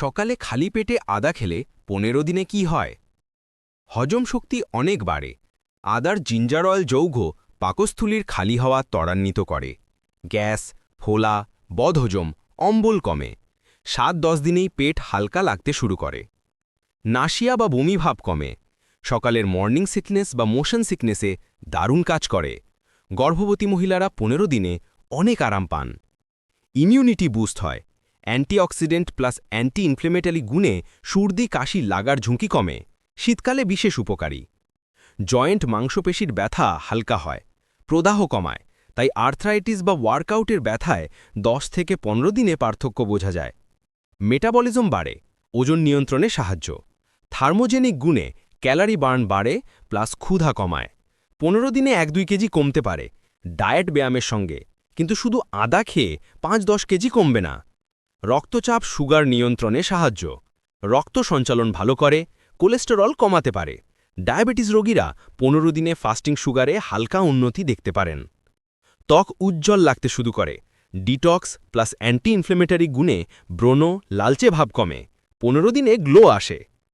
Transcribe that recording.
সকালে খালি পেটে আদা খেলে পনেরো দিনে কি হয়? হজম শক্তি অনেক বাড়ে। আদার জিঞ্জার অয়েল যৌগ পাকস্থলীর খালি হওয়া ত্বরান্বিত করে। গ্যাস, ফোলা, বদহজম, অম্বল কমে। সাত দশ দিনেই পেট হালকা লাগতে শুরু করে। নাসিয়া বা বমি ভাব কমে। সকালের মর্নিং সিকনেস বা মোশন সিকনেসে দারুণ কাজ করে। গর্ভবতী মহিলারা পনেরো দিনে অনেক আরাম পান। ইমিউনিটি বুস্ট হয়। অ্যান্টিঅক্সিডেন্ট প্লাস অ্যান্টি ইনফ্লেমেটারি গুণে সর্দি, কাশি, লাগার ঝুঁকি কমে। শীতকালে বিশেষ উপকারী। জয়েন্ট মাংসপেশির ব্যথা হালকা হয়, প্রদাহ কমায়, তাই আর্থ্রাইটিস বা ওয়ার্কআউটের ব্যথায় 10 থেকে পনেরো দিনে পার্থক্য বোঝা যায়। মেটাবলিজম বাড়ে, ওজন নিয়ন্ত্রণে সাহায্য। থার্মোজেনিক গুণে ক্যালারি বার্ন বাড়ে প্লাস ক্ষুধা কমায়। পনেরো দিনে এক দুই কেজি কমতে পারে, ডায়েট ব্যায়ামের সঙ্গে। কিন্তু শুধু আদা খেয়ে পাঁচ দশ কেজি কমবে না। রক্তচাপ সুগার নিয়ন্ত্রণে সাহায্য। রক্ত সঞ্চালন ভালো করে, কোলেস্টেরল কমাতে পারে। ডায়াবেটিস রোগীরা পনেরো দিনে ফাস্টিং সুগারে হালকা উন্নতি দেখতে পারেন। ত্বক উজ্জ্বল লাগতে শুরু করে। ডিটক্স প্লাস অ্যান্টি ইনফ্লেমেটারি গুণে ব্রণ, লালচে ভাব কমে। পনেরো দিনে গ্লো আসে।